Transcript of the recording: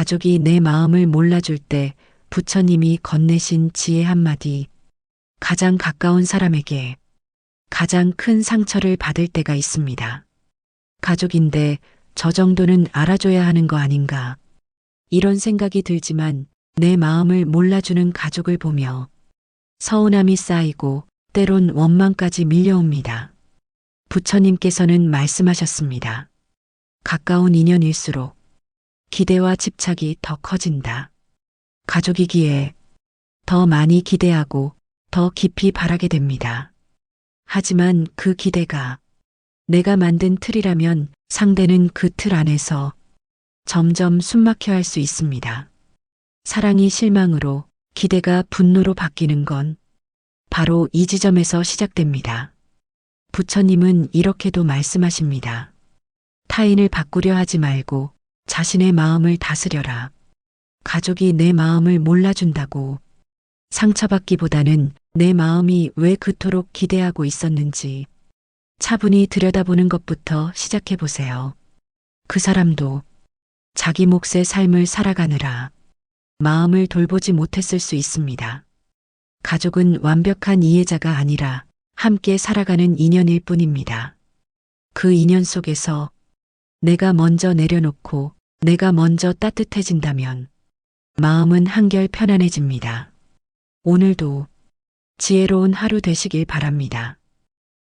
가족이 내 마음을 몰라줄 때 부처님이 건네신 지혜 한마디. 가장 가까운 사람에게 가장 큰 상처를 받을 때가 있습니다. 가족인데 저 정도는 알아줘야 하는 거 아닌가. 이런 생각이 들지만 내 마음을 몰라주는 가족을 보며 서운함이 쌓이고 때론 원망까지 밀려옵니다. 부처님께서는 말씀하셨습니다. 가까운 인연일수록 기대와 집착이 더 커진다. 가족이기에 더 많이 기대하고 더 깊이 바라게 됩니다. 하지만 그 기대가 내가 만든 틀이라면 상대는 그 틀 안에서 점점 숨막혀 할 수 있습니다. 사랑이 실망으로 기대가 분노로 바뀌는 건 바로 이 지점에서 시작됩니다. 부처님은 이렇게도 말씀하십니다. 타인을 바꾸려 하지 말고 자신의 마음을 다스려라. 가족이 내 마음을 몰라준다고 상처받기보다는 내 마음이 왜 그토록 기대하고 있었는지 차분히 들여다보는 것부터 시작해 보세요. 그 사람도 자기 몫의 삶을 살아가느라 마음을 돌보지 못했을 수 있습니다. 가족은 완벽한 이해자가 아니라 함께 살아가는 인연일 뿐입니다. 그 인연 속에서 내가 먼저 내려놓고 내가 먼저 따뜻해진다면 마음은 한결 편안해집니다. 오늘도 지혜로운 하루 되시길 바랍니다.